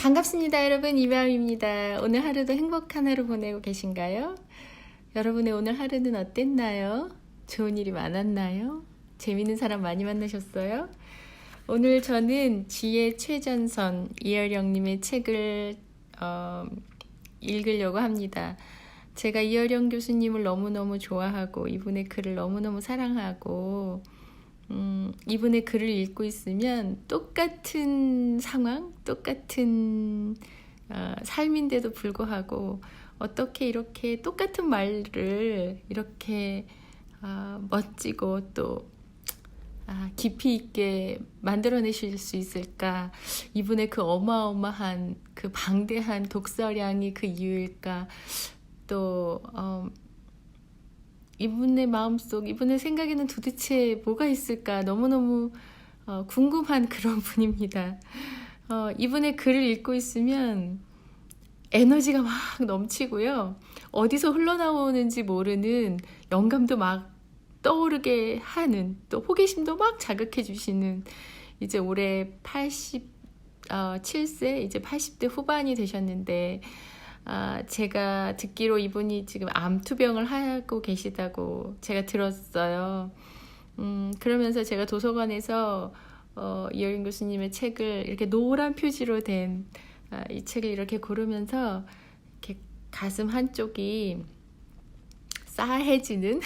반갑습니다, 여러분. 이밤입니다. 오늘 하루도 행복한 하루 보내고 계신가요? 여러분의 오늘 하루는 어땠나요? 좋은 일이 많았나요? 재밌는 사람 많이 만나셨어요? 오늘 저는 지혜 최전선 이열영님의 책을 어, 읽으려고 합니다. 제가 이열영 교수님을 너무너무 좋아하고 이분의 글을 너무너무 사랑하고 음, 이분의 글을 읽고 있으면 똑같은 상황, 똑같은 어, 삶인데도 불구하고 어떻게 이렇게 똑같은 말을 이렇게 어, 멋지고 또 아, 깊이 있게 만들어내실 수 있을까? 이분의 그 어마어마한 그 방대한 독서량이 그 이유일까? 또 어, 이분의 마음속, 이분의 생각에는 도대체 뭐가 있을까 너무너무 어, 궁금한 그런 분입니다. 어, 이분의 글을 읽고 있으면 에너지가 막 넘치고요. 어디서 흘러나오는지 모르는 영감도 막 떠오르게 하는 또 호기심도 막 자극해 주시는 이제 올해 87세 이제 80대 후반이 되셨는데 아, 제가 듣기로 이분이 지금 암투병을 하고 계시다고 제가 들었어요. 음, 그러면서 제가 도서관에서 어, 이효린 교수님의 책을 이렇게 노란 표지로 된 아, 이 책을 이렇게 고르면서 이렇게 가슴 한쪽이 싸해지는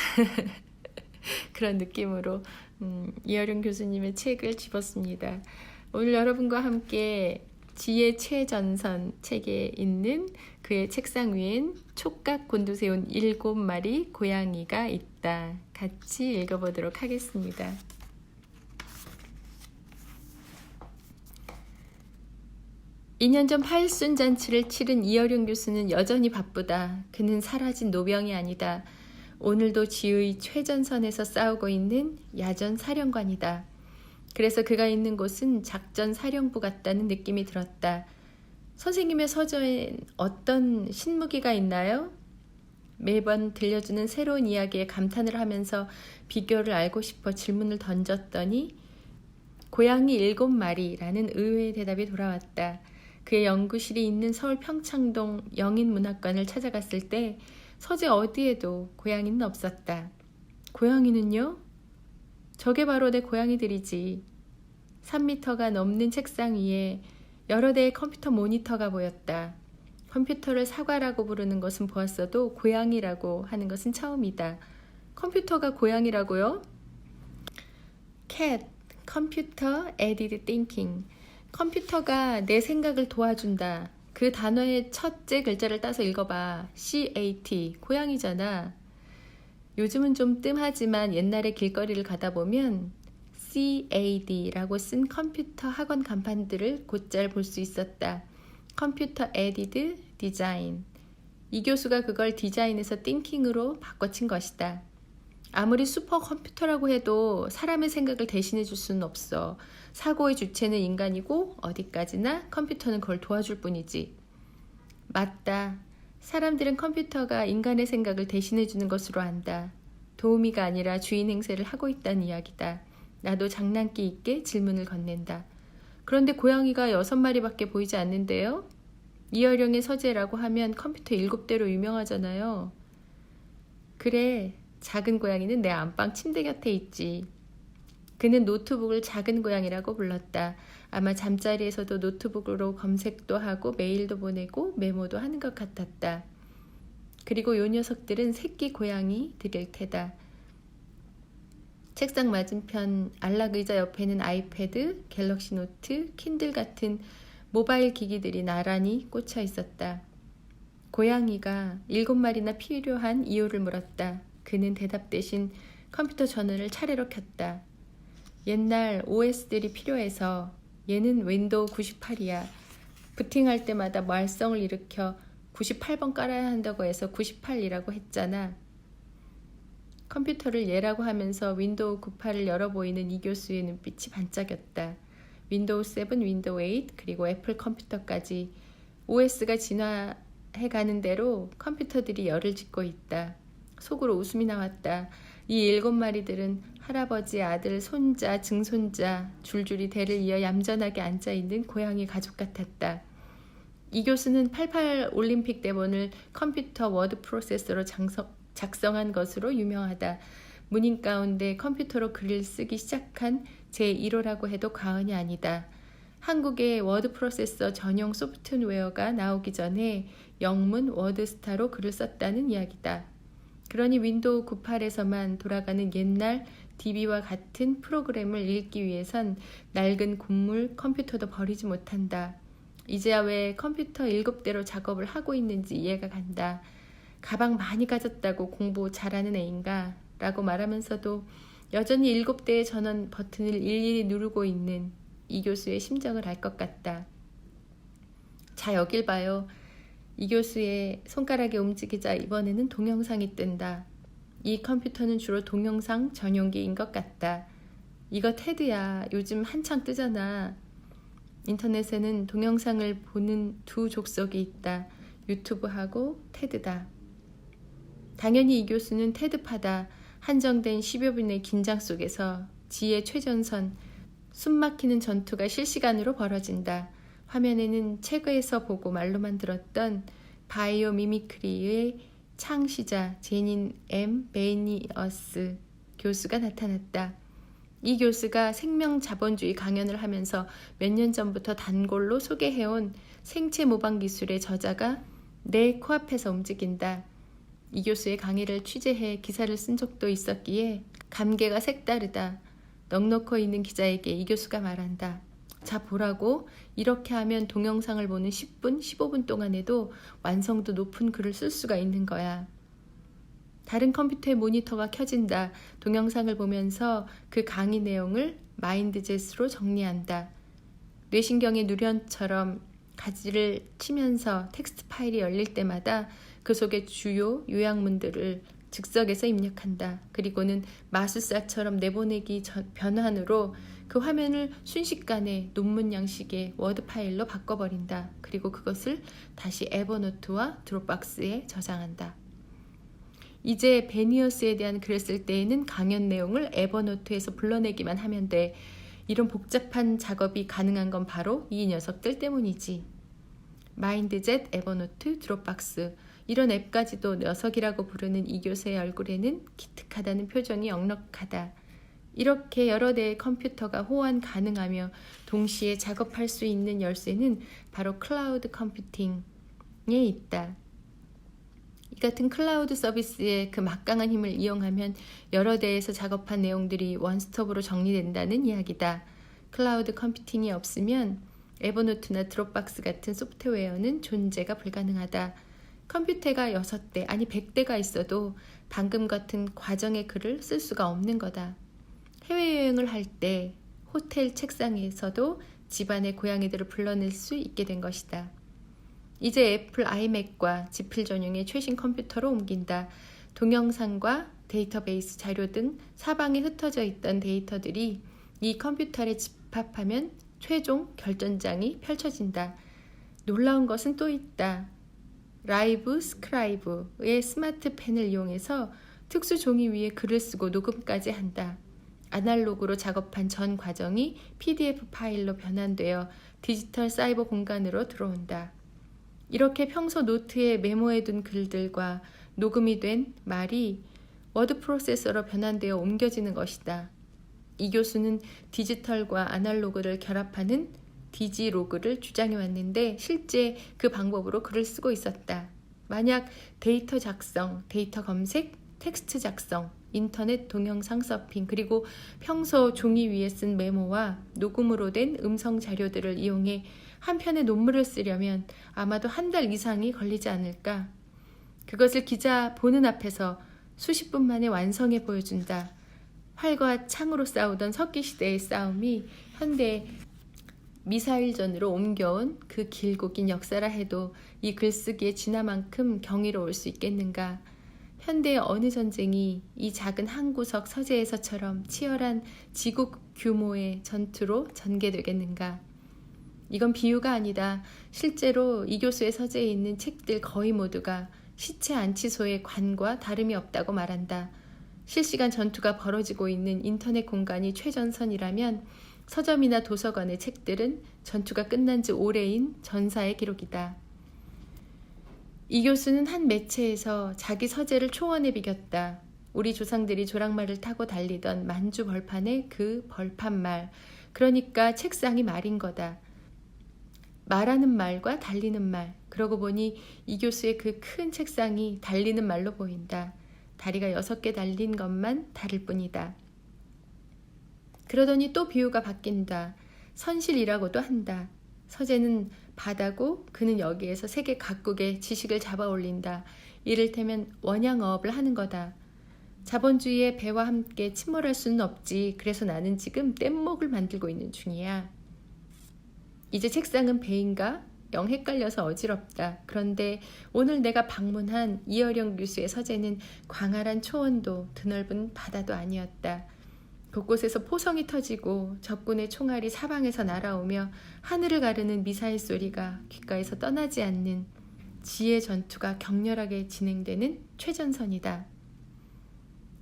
그런 느낌으로 음, 이효린 교수님의 책을 집었습니다. 오늘 여러분과 함께 지혜 최전선 책에 있는 그의 책상 위엔 촉각 곤두세운 일곱 마리 고양이가 있다. 같이 읽어보도록 하겠습니다. (2년) 전 팔순 잔치를 치른 이어룡 교수는 여전히 바쁘다. 그는 사라진 노병이 아니다. 오늘도 지의 최전선에서 싸우고 있는 야전 사령관이다. 그래서 그가 있는 곳은 작전 사령부 같다는 느낌이 들었다. 선생님의 서재엔 어떤 신무기가 있나요? 매번 들려주는 새로운 이야기에 감탄을 하면서 비교를 알고 싶어 질문을 던졌더니 고양이 일곱 마리라는 의외의 대답이 돌아왔다. 그의 연구실이 있는 서울 평창동 영인문학관을 찾아갔을 때 서재 어디에도 고양이는 없었다. 고양이는요? 저게 바로 내 고양이들이지. 3미터가 넘는 책상 위에 여러 대의 컴퓨터 모니터가 보였다. 컴퓨터를 사과라고 부르는 것은 보았어도 고양이라고 하는 것은 처음이다. 컴퓨터가 고양이라고요? cat, 컴퓨터, added thinking. 컴퓨터가 내 생각을 도와준다. 그 단어의 첫째 글자를 따서 읽어봐. CAT, 고양이잖아. 요즘은 좀 뜸하지만 옛날에 길거리를 가다 보면 CAD라고 쓴 컴퓨터 학원 간판들을 곧잘 볼 수 있었다. 컴퓨터 에디드 디자인. 이 교수가 그걸 디자인에서 띵킹으로 바꿔친 것이다. 아무리 슈퍼컴퓨터라고 해도 사람의 생각을 대신해 줄 수는 없어. 사고의 주체는 인간이고 어디까지나 컴퓨터는 그걸 도와줄 뿐이지. 맞다. 사람들은 컴퓨터가 인간의 생각을 대신해 주는 것으로 안다. 도우미가 아니라 주인 행세를 하고 있다는 이야기다. 나도 장난기 있게 질문을 건넨다. 그런데 고양이가 여섯 마리밖에 보이지 않는데요? 이어령의 서재라고 하면 컴퓨터 일곱 대로 유명하잖아요. 그래, 작은 고양이는 내 안방 침대 곁에 있지. 그는 노트북을 작은 고양이라고 불렀다. 아마 잠자리에서도 노트북으로 검색도 하고 메일도 보내고 메모도 하는 것 같았다. 그리고 요 녀석들은 새끼 고양이들일 테다. 책상 맞은편 안락 의자 옆에는 아이패드, 갤럭시 노트, 킨들 같은 모바일 기기들이 나란히 꽂혀 있었다. 고양이가 일곱 마리나 필요한 이유를 물었다. 그는 대답 대신 컴퓨터 전원을 차례로 켰다. 옛날 OS들이 필요해서 얘는 윈도우 98이야. 부팅할 때마다 말썽을 일으켜 98번 깔아야 한다고 해서 98이라고 했잖아. 컴퓨터를 얘라고 하면서 윈도우 98을 열어 보이는 이 교수의 눈빛이 반짝였다. 윈도우 7, 윈도우 8, 그리고 애플 컴퓨터까지 OS가 진화해 가는 대로 컴퓨터들이 열을 짓고 있다. 속으로 웃음이 나왔다. 이 일곱 마리들은 할아버지, 아들, 손자, 증손자 줄줄이 대를 이어 얌전하게 앉아 있는 고양이 가족 같았다. 이 교수는 88 올림픽 대본을 컴퓨터 워드 프로세서로 장성, 작성한 것으로 유명하다. 문인 가운데 컴퓨터로 글을 쓰기 시작한 제1호라고 해도 과언이 아니다. 한국에 워드 프로세서 전용 소프트웨어가 나오기 전에 영문 워드스타로 글을 썼다는 이야기다. 그러니 윈도우 98에서만 돌아가는 옛날 DB와 같은 프로그램을 읽기 위해선 낡은 곡물 컴퓨터도 버리지 못한다. 이제야 왜 컴퓨터 7대로 작업을 하고 있는지 이해가 간다. 가방 많이 가졌다고 공부 잘하는 애인가? 라고 말하면서도 여전히 7대의 전원 버튼을 일일이 누르고 있는 이 교수의 심정을 알 것 같다. 자, 여길 봐요. 이 교수의 손가락이 움직이자 이번에는 동영상이 뜬다. 이 컴퓨터는 주로 동영상 전용기인 것 같다. 이거 테드야. 요즘 한창 뜨잖아. 인터넷에는 동영상을 보는 두 족속이 있다. 유튜브하고 테드다. 당연히 이 교수는 테드파다. 한정된 10여 분의 긴장 속에서 지의 최전선, 숨막히는 전투가 실시간으로 벌어진다. 화면에는 책에서 보고 말로만 들었던 바이오 미미크리의 창시자 제닌 M. 베니어스 교수가 나타났다. 이 교수가 생명 자본주의 강연을 하면서 몇 년 전부터 단골로 소개해온 생체 모방 기술의 저자가 내 코앞에서 움직인다. 이 교수의 강의를 취재해 기사를 쓴 적도 있었기에 감개가 색다르다. 넉넉히 있는 기자에게 이 교수가 말한다. 자, 보라고. 이렇게 하면 동영상을 보는 10분, 15분 동안에도 완성도 높은 글을 쓸 수가 있는 거야. 다른 컴퓨터의 모니터가 켜진다. 동영상을 보면서 그 강의 내용을 마인드젯으로 정리한다. 뇌신경의 누련처럼 가지를 치면서 텍스트 파일이 열릴 때마다 그 속의 주요 요약문들을 즉석에서 입력한다. 그리고는 마술사처럼 내보내기 전, 변환으로 그 화면을 순식간에 논문 양식의 워드 파일로 바꿔버린다. 그리고 그것을 다시 에버노트와 드롭박스에 저장한다. 이제 베니어스에 대한 글을 쓸 때에는 강연 내용을 에버노트에서 불러내기만 하면 돼. 이런 복잡한 작업이 가능한 건 바로 이 녀석들 때문이지. 마인드젯, 에버노트, 드롭박스 이런 앱까지도 녀석이라고 부르는 이 교수의 얼굴에는 기특하다는 표정이 역력하다. 이렇게 여러 대의 컴퓨터가 호환 가능하며 동시에 작업할 수 있는 열쇠는 바로 클라우드 컴퓨팅에 있다. 이 같은 클라우드 서비스의 그 막강한 힘을 이용하면 여러 대에서 작업한 내용들이 원스톱으로 정리된다는 이야기다. 클라우드 컴퓨팅이 없으면 에버노트나 드롭박스 같은 소프트웨어는 존재가 불가능하다. 컴퓨터가 6대, 아니 100대가 있어도 방금 같은 과정의 글을 쓸 수가 없는 거다. 해외여행을 할 때 호텔 책상에서도 집안의 고양이들을 불러낼 수 있게 된 것이다. 이제 애플 아이맥과 지필 전용의 최신 컴퓨터로 옮긴다. 동영상과 데이터베이스 자료 등 사방에 흩어져 있던 데이터들이 이 컴퓨터에 집합하면 최종 결전장이 펼쳐진다. 놀라운 것은 또 있다. 라이브 스크라이브의 스마트 펜을 이용해서 특수 종이 위에 글을 쓰고 녹음까지 한다. 아날로그로 작업한 전 과정이 PDF 파일로 변환되어 디지털 사이버 공간으로 들어온다. 이렇게 평소 노트에 메모해둔 글들과 녹음이 된 말이 워드 프로세서로 변환되어 옮겨지는 것이다. 이 교수는 디지털과 아날로그를 결합하는 디지로그를 주장해 왔는데 실제 그 방법으로 글을 쓰고 있었다. 만약 데이터 작성, 데이터 검색, 텍스트 작성, 인터넷 동영상 서핑, 그리고 평소 종이 위에 쓴 메모와 녹음으로 된 음성 자료들을 이용해 한 편의 논문을 쓰려면 아마도 한 달 이상이 걸리지 않을까. 그것을 기자 보는 앞에서 수십 분 만에 완성해 보여준다. 활과 창으로 싸우던 석기 시대의 싸움이 현대 미사일전으로 옮겨온 그 길고 긴 역사라 해도 이 글쓰기의 진화만큼 경이로울 수 있겠는가. 현대의 어느 전쟁이 이 작은 한 구석 서재에서처럼 치열한 지국 규모의 전투로 전개되겠는가. 이건 비유가 아니다. 실제로 이 교수의 서재에 있는 책들 거의 모두가 시체 안치소의 관과 다름이 없다고 말한다. 실시간 전투가 벌어지고 있는 인터넷 공간이 최전선이라면 서점이나 도서관의 책들은 전투가 끝난 지 오래인 전사의 기록이다. 이 교수는 한 매체에서 자기 서재를 초원에 비겼다. 우리 조상들이 조랑말을 타고 달리던 만주 벌판의 그 벌판말. 그러니까 책상이 말인 거다. 말하는 말과 달리는 말. 그러고 보니 이 교수의 그 큰 책상이 달리는 말로 보인다. 다리가 여섯 개 달린 것만 다를 뿐이다. 그러더니 또 비유가 바뀐다. 선실이라고도 한다. 서재는 바다고 그는 여기에서 세계 각국의 지식을 잡아 올린다. 이를테면 원양어업을 하는 거다. 자본주의의 배와 함께 침몰할 수는 없지. 그래서 나는 지금 뗏목을 만들고 있는 중이야. 이제 책상은 배인가? 영 헷갈려서 어지럽다. 그런데 오늘 내가 방문한 이어령 교수의 서재는 광활한 초원도 드넓은 바다도 아니었다. 곳곳에서 포성이 터지고 적군의 총알이 사방에서 날아오며 하늘을 가르는 미사일 소리가 귓가에서 떠나지 않는 지혜 전투가 격렬하게 진행되는 최전선이다.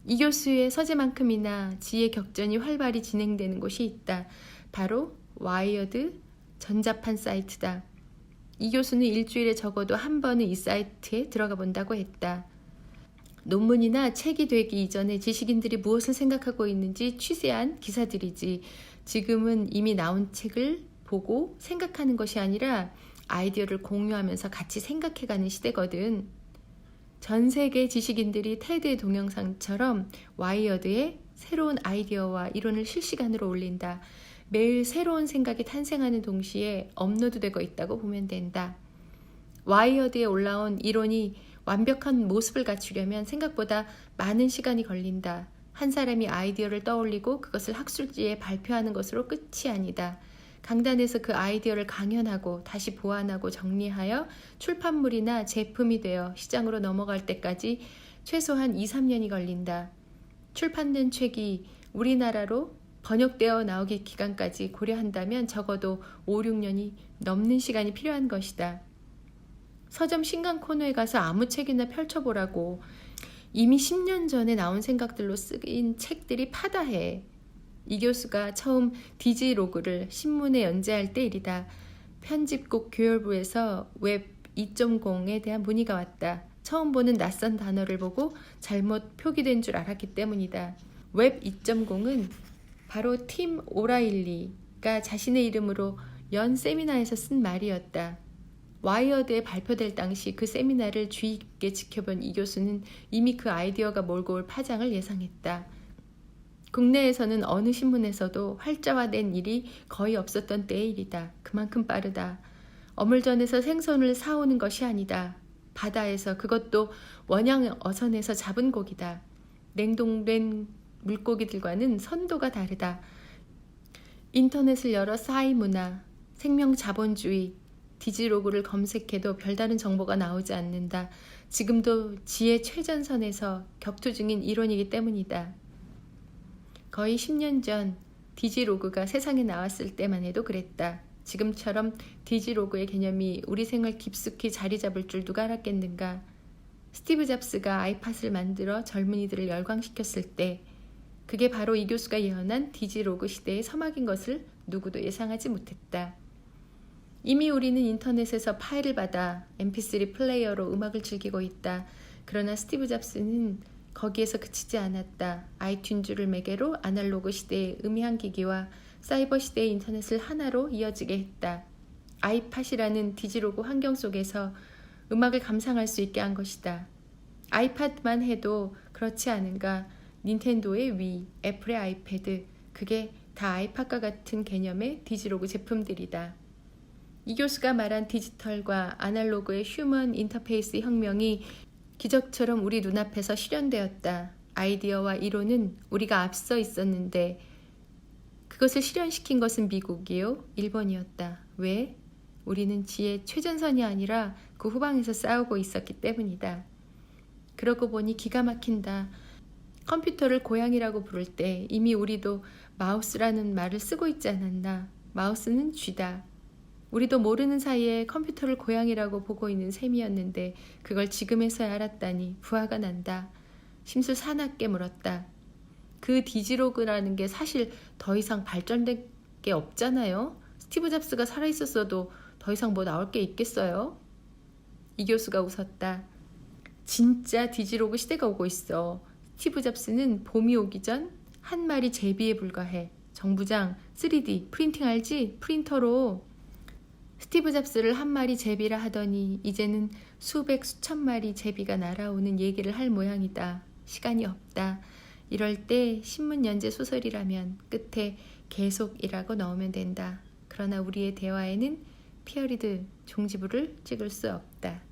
이 교수의 서재만큼이나 지혜 격전이 활발히 진행되는 곳이 있다. 바로 와이어드 전자판 사이트다. 이 교수는 일주일에 적어도 한 번은 이 사이트에 들어가 본다고 했다. 논문이나 책이 되기 이전에 지식인들이 무엇을 생각하고 있는지 취재한 기사들이지 지금은 이미 나온 책을 보고 생각하는 것이 아니라 아이디어를 공유하면서 같이 생각해가는 시대거든. 전 세계 지식인들이 테드 동영상처럼 와이어드에 새로운 아이디어와 이론을 실시간으로 올린다. 매일 새로운 생각이 탄생하는 동시에 업로드되고 있다고 보면 된다. 와이어드에 올라온 이론이 완벽한 모습을 갖추려면 생각보다 많은 시간이 걸린다. 한 사람이 아이디어를 떠올리고 그것을 학술지에 발표하는 것으로 끝이 아니다. 강단에서 그 아이디어를 강연하고 다시 보완하고 정리하여 출판물이나 제품이 되어 시장으로 넘어갈 때까지 최소한 2, 3년이 걸린다. 출판된 책이 우리나라로 번역되어 나오기 기간까지 고려한다면 적어도 5, 6년이 넘는 시간이 필요한 것이다. 서점 신간 코너에 가서 아무 책이나 펼쳐보라고 이미 10년 전에 나온 생각들로 쓰인 책들이 파다해. 이 교수가 처음 디지 로그를 신문에 연재할 때 일이다. 편집국 교열부에서 웹 2.0에 대한 문의가 왔다. 처음 보는 낯선 단어를 보고 잘못 표기된 줄 알았기 때문이다. 웹 2.0은 바로 팀 오라일리가 자신의 이름으로 연 세미나에서 쓴 말이었다. 와이어드에 발표될 당시 그 세미나를 주의 깊게 지켜본 이 교수는 이미 그 아이디어가 몰고 올 파장을 예상했다. 국내에서는 어느 신문에서도 활자화된 일이 거의 없었던 때의 일이다. 그만큼 빠르다. 어물전에서 생선을 사오는 것이 아니다. 바다에서 그것도 원양 어선에서 잡은 고기다. 냉동된 물고기들과는 선도가 다르다. 인터넷을 열어 싸이 문화, 생명 자본주의, 디지로그를 검색해도 별다른 정보가 나오지 않는다. 지금도 지혜 최전선에서 격투 중인 이론이기 때문이다. 거의 10년 전 디지로그가 세상에 나왔을 때만 해도 그랬다. 지금처럼 디지로그의 개념이 우리 생활 깊숙이 자리 잡을 줄 누가 알았겠는가. 스티브 잡스가 아이팟을 만들어 젊은이들을 열광시켰을 때 그게 바로 이 교수가 예언한 디지로그 시대의 서막인 것을 누구도 예상하지 못했다. 이미 우리는 인터넷에서 파일을 받아 mp3 플레이어로 음악을 즐기고 있다. 그러나 스티브 잡스는 거기에서 그치지 않았다. 아이튠즈를 매개로 아날로그 시대의 음향 기기와 사이버 시대의 인터넷을 하나로 이어지게 했다. 아이팟이라는 디지로그 환경 속에서 음악을 감상할 수 있게 한 것이다. 아이팟만 해도 그렇지 않은가? 닌텐도의 위, 애플의 아이패드, 그게 다 아이팟과 같은 개념의 디지로그 제품들이다. 이 교수가 말한 디지털과 아날로그의 휴먼 인터페이스 혁명이 기적처럼 우리 눈앞에서 실현되었다. 아이디어와 이론은 우리가 앞서 있었는데 그것을 실현시킨 것은 미국이요, 일본이었다. 왜? 우리는 지혜 최전선이 아니라 그 후방에서 싸우고 있었기 때문이다. 그러고 보니 기가 막힌다. 컴퓨터를 고양이라고 부를 때 이미 우리도 마우스라는 말을 쓰고 있지 않았나. 마우스는 쥐다. 우리도 모르는 사이에 컴퓨터를 고양이라고 보고 있는 셈이었는데 그걸 지금에서야 알았다니 부하가 난다. 심술 사납게 물었다. 그 디지로그라는 게 사실 더 이상 발전된 게 없잖아요. 스티브 잡스가 살아있었어도 더 이상 뭐 나올 게 있겠어요? 이 교수가 웃었다. 진짜 디지로그 시대가 오고 있어. 스티브 잡스는 봄이 오기 전 한 마리 제비에 불과해. 정부장 3D 프린팅 알지? 프린터로 스티브 잡스를 한 마리 제비라 하더니 이제는 수백 수천 마리 제비가 날아오는 얘기를 할 모양이다. 시간이 없다. 이럴 때 신문 연재 소설이라면 끝에 계속이라고 넣으면 된다. 그러나 우리의 대화에는 피어리드 종지부를 찍을 수 없다.